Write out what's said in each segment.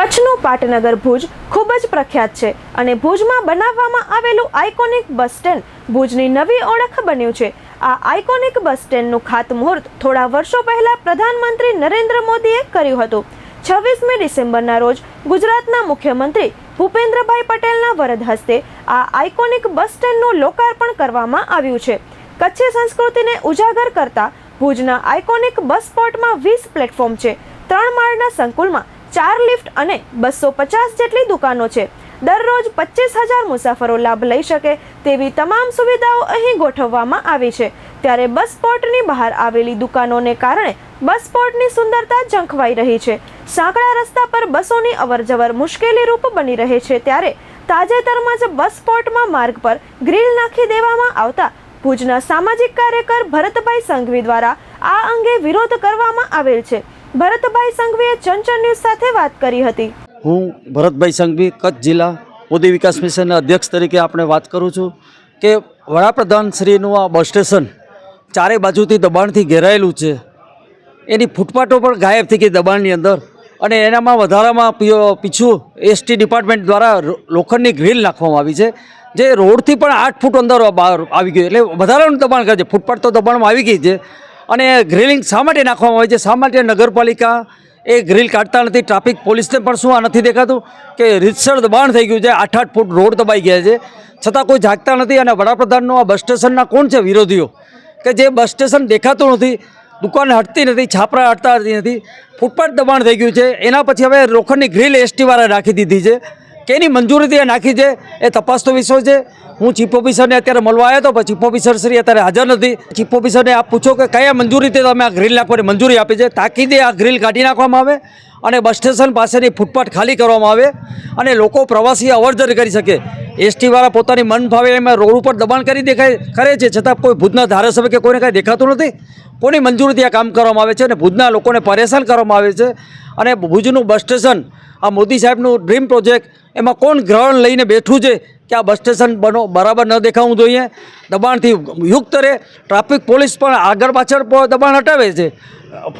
કચ્છનું પાટનગર ભુજ ખૂબ જ પ્રખ્યાત છે અને ભુજમાં બનાવવામાં આવેલું આઇકોનિક બસ સ્ટેન્ડ ભુજની નવી ઓળખ બન્યું છે. આ આઇકોનિક બસ સ્ટેન્ડનું ખાતમુહૂર્ત થોડા વર્ષો પહેલા પ્રધાનમંત્રી નરેન્દ્ર મોદીએ કર્યું હતું. છવ્વીસમી ડિસેમ્બરના રોજ ગુજરાતના મુખ્યમંત્રી ભૂપેન્દ્રભાઈ પટેલના વરદ હસ્તે આ આઇકોનિક બસ સ્ટેન્ડનું લોકાર્પણ કરવામાં આવ્યું છે. કચ્છી સંસ્કૃતિને ઉજાગર કરતા ભુજના આઇકોનિક બસ સ્પોટમાં વીસ પ્લેટફોર્મ છે. ત્રણ માળના સંકુલમાં ચાર લિફ્ટ અને બસો પચાસ જેટલી દુકાનો છે. દરરોજ પચીસ હજાર મુસાફરો લાભ લઈ શકે તેવી તમામ સુવિધાઓ અહીં ગોઠવવામાં આવી છે. ત્યારે બસ પોર્ટની બહાર આવેલી દુકાનોને કારણે બસ પોર્ટની સુંદરતા ઝંખવાઈ રહી છે. સાંકડા રસ્તા પર બસોની અવરજવર મુશ્કેલી રૂપ બની રહે છે ત્યારે તાજેતરમાં જ બસ પોર્ટમાં માર્ગ પર ગ્રીલ નાખી દેવામાં આવતા ભુજના સામાજિક કાર્યકર ભરતભાઈ સંઘવી દ્વારા આ અંગે વિરોધ કરવામાં આવેલ છે. ભરતભાઈ સંઘવીએ ચંચળ ન્યૂઝ સાથે વાત કરી હતી. હું ભરતભાઈ સંઘવી, કચ્છ જિલ્લા મોદી વિકાસ મિશનના અધ્યક્ષ તરીકે આપણે વાત કરું છું કે વડાપ્રધાન શ્રીનું આ બસ સ્ટેશન ચારે બાજુથી દબાણથી ઘેરાયેલું છે. એની ફૂટપાથો પણ ગાયબ થઈ ગઈ દબાણની અંદર અને એનામાં વધારામાં પીછું એસટી ડિપાર્ટમેન્ટ દ્વારા લોખંડની ગ્રીલ નાખવામાં આવી છે, જે રોડથી પણ આઠ ફૂટ અંદર બહાર આવી ગયું એટલે વધારાનું દબાણ કરે છે. ફૂટપાથ તો દબાણમાં આવી ગઈ છે અને ગ્રીલિંગ શા માટે નાખવામાં આવે છે? શા માટે નગરપાલિકા એ ગ્રીલ કાઢતા નથી? ટ્રાફિક પોલીસને પણ શું આ નથી દેખાતું? કે રીતસર દબાણ થઈ ગયું છે આઠ આઠ ફૂટ રોડ દબાઈ ગયા છે. છતાં કોઈ જાગતા નથી અને વડાપ્રધાનનું આ બસ સ્ટેશનના કોણ છે વિરોધીઓ? કે જે બસ સ્ટેશન દેખાતું નથી, દુકાન હટતી નથી, છાપરા હટતા નથી, ફૂટપાથ દબાણ થઈ ગયું છે. એના પછી હવે લોખંડની ગ્રીલ એસટીવાળા રાખી દીધી છે. કે એની મંજૂરીથી નાખી છે એ તપાસતો વિષય છે. હું ચીફ ઓફિસરને અત્યારે મળવા આવ્યો હતો પણ ચીફ ઓફિસર શ્રી અત્યારે હાજર નથી. ચીફ ઓફિસરને આપ પૂછો કે કયા મંજૂરીથી તમે આ ગ્રીલ નાખવાની મંજૂરી આપી છે. તાકીદે આ ગ્રીલ કાઢી નાખવામાં આવે અને બસ સ્ટેશન પાસેની ફૂટપાથ ખાલી કરવામાં આવે અને લોકો પ્રવાસી અવરજર કરી શકે. એસટીવાળા પોતાની મન ભાવે એમાં રોડ ઉપર દબાણ કરી દેખાય, કરે છે. છતાં કોઈ ભુજના ધારાસભ્ય કે કોઈને કાંઈ દેખાતું નથી. કોની મંજૂરીથી આ કામ કરવામાં આવે છે અને ભુજના લોકોને પરેશાન કરવામાં આવે છે. અને ભુજનું બસ સ્ટેશન, આ મોદી સાહેબનું ડ્રીમ પ્રોજેક્ટ, એમાં કોણ ગ્રહણ લઈને બેઠું છે કે આ બસ સ્ટેશન બનો, બરાબર ન દેખાવું જોઈએ. દબાણથી યુક્ત રહે. ટ્રાફિક પોલીસ પણ આગળ પાછળ દબાણ હટાવે છે.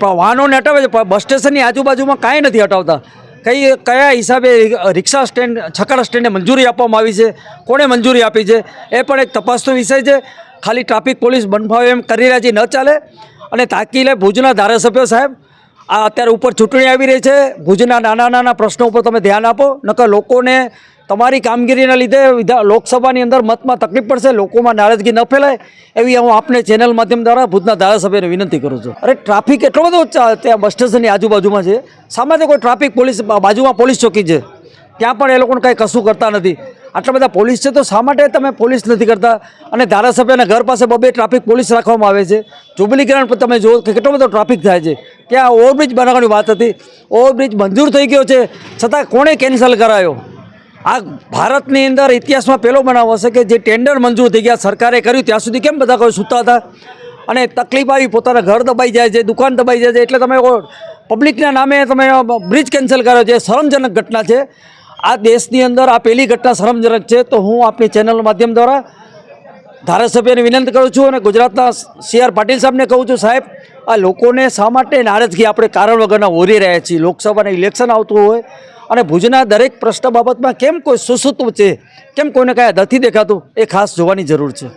વાહનોને હટાવે છે, પણ બસ સ્ટેશનની આજુબાજુમાં કાંઈ નથી હટાવતા. કઈ, કયા હિસાબે રિક્ષા સ્ટેન્ડ, છકડા સ્ટેન્ડને મંજૂરી આપવામાં આવી છે? કોણે મંજૂરી આપી છે? એ પણ એક તપાસનો વિષય છે. ખાલી ટ્રાફિક પોલીસ બનફાવે એમ કરી રહ્યા છે, ન ચાલે. અને તાકીલે ભુજના ધારાસભ્ય સાહેબ આ અત્યારે ઉપર ચૂંટણી આવી રહી છે. ભુજના નાના નાના પ્રશ્નો ઉપર તમે ધ્યાન આપો. નકર લોકોને તમારી કામગીરીના લીધે લોકસભાની અંદર મતમાં તકલીફ પડશે. લોકોમાં નારાજગી ન ફેલાય. એવી હું આપને ચેનલ માધ્યમ દ્વારા ભુજના ધારાસભ્યને વિનંતી કરું છું. અરે, ટ્રાફિક એટલો બધો ત્યાં બસ સ્ટેશનની આજુબાજુમાં છે. સામાન્ય કોઈ ટ્રાફિક પોલીસ, બાજુમાં પોલીસ ચોકી છે? ત્યાં પણ એ લોકોને કાંઈ કશું કરતા નથી. આટલા બધા પોલીસ છે તો શા માટે તમે પોલીસ નથી કરતા? અને ધારાસભ્યના ઘર પાસે બબે ટ્રાફિક પોલીસ રાખવામાં આવે છે. જુબલી ગ્રાઉન્ડ પર તમે જુઓ કે કેટલો બધો ટ્રાફિક થાય છે. ત્યાં ઓવરબ્રિજ બનાવવાની વાત હતી. ઓવરબ્રિજ મંજૂર થઈ ગયો છે. છતાં કોણે કેન્સલ કરાયો? આ ભારતની અંદર ઇતિહાસમાં પહેલો બનાવ હશે કે જે ટેન્ડર મંજૂર થઈ ગયા, સરકારે કર્યું, ત્યાં સુધી કેમ બધા કોઈ સૂતા હતા? અને તકલીફ આવી, પોતાના ઘર દબાઈ જાય છે, દુકાન દબાઈ જાય છે. એટલે તમે પબ્લિકના નામે તમે બ્રિજ કેન્સલ કર્યો છે. શરમજનક ઘટના છે. આ દેશની અંદર આ પહેલી ઘટના શરમજનક છે. તો હું આપની ચેનલ માધ્યમ દ્વારા ધારાસભ્યને વિનંતી કરું છું અને ગુજરાતના સી પાટીલ સાહેબને કહું છું, સાહેબ, આ લોકોને શા માટે નારાજગી? આપણે કારણ વગરના ઓરી રહ્યા છીએ. લોકસભાના ઇલેક્શન આવતું હોય અને ભુજના દરેક પ્રશ્ન બાબતમાં કેમ કોઈ સુસુત્વ છે? કેમ કોઈને કાંઈ નથી દેખાતું? એ ખાસ જોવાની જરૂર છે.